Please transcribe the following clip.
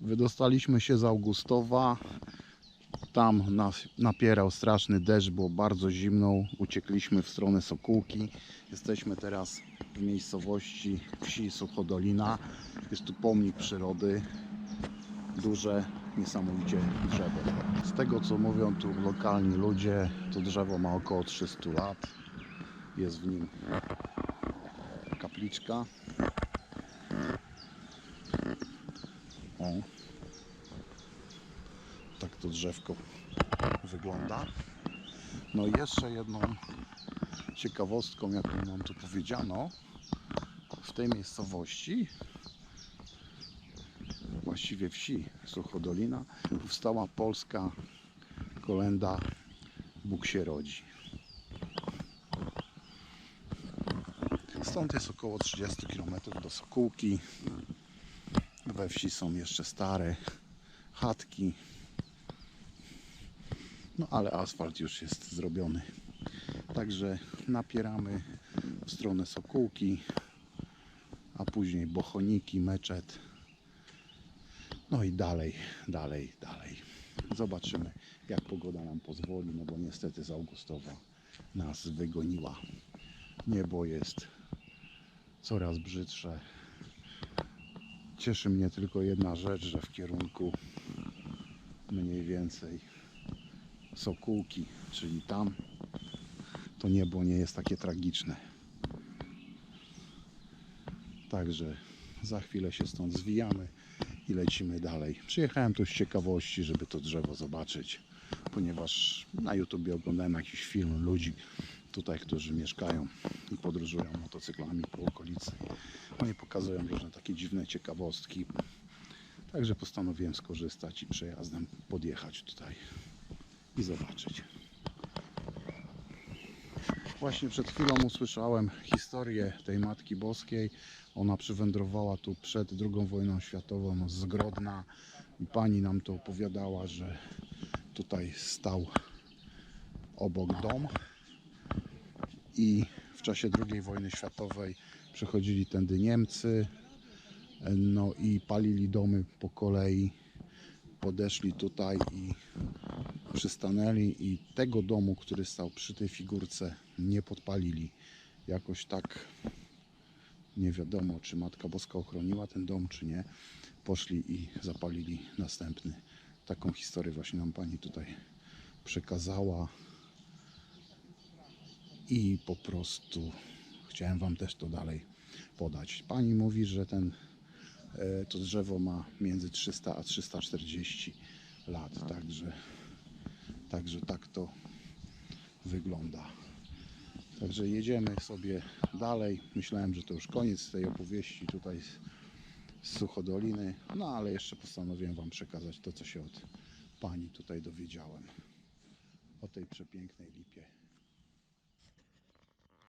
Wydostaliśmy się z Augustowa. Tam nas napierał straszny deszcz, było bardzo zimno. Uciekliśmy w stronę Sokółki. Jesteśmy teraz w miejscowości wsi Suchodolina. Jest tu pomnik przyrody. Duże, niesamowicie drzewo. Z tego co mówią tu lokalni ludzie, to drzewo ma około 300 lat. Jest w nim kapliczka. O. Tak to drzewko wygląda. No i jeszcze jedną ciekawostką, jaką nam tu powiedziano, w tej miejscowości, właściwie wsi Suchodolina, powstała polska kolenda Bóg się rodzi. Stąd jest około 30 km do Sokółki. We wsi są jeszcze stare chatki. No ale asfalt już jest zrobiony. Także napieramy w stronę Sokółki, a później Bochoniki, Meczet. No i dalej, dalej, dalej. Zobaczymy jak pogoda nam pozwoli, no bo niestety z Augustowa nas wygoniła. Niebo jest coraz brzydsze. Cieszy mnie tylko jedna rzecz, że w kierunku mniej więcej Sokółki, czyli tam to niebo nie jest takie tragiczne. Także za chwilę się stąd zwijamy i lecimy dalej. Przyjechałem tu z ciekawości, żeby to drzewo zobaczyć, ponieważ na YouTubie oglądałem jakiś film ludzi tutaj, którzy mieszkają i podróżują motocyklami po okolicy. Oni pokazują różne takie dziwne ciekawostki. Także postanowiłem skorzystać i przejazdem podjechać tutaj i zobaczyć. Właśnie przed chwilą usłyszałem historię tej Matki Boskiej. Ona przywędrowała tu przed II wojną światową z Grodna pani nam to opowiadała, że tutaj stał obok dom i w czasie II wojny światowej przechodzili tędy Niemcy no i palili domy po kolei podeszli tutaj i przystanęli i tego domu, który stał przy tej figurce nie podpalili. Jakoś tak nie wiadomo czy Matka Boska ochroniła ten dom czy nie. Poszli i zapalili następny. Taką historię właśnie nam pani tutaj przekazała i po prostu chciałem Wam też to dalej podać. Pani mówi, że ten, e, to drzewo ma między 300 a 340 lat, także, także tak to wygląda. Także jedziemy sobie dalej. Myślałem, że to już koniec tej opowieści tutaj z, z Suchodoliny, no ale jeszcze postanowiłem Wam przekazać to, co się od Pani tutaj dowiedziałem o tej przepięknej lipie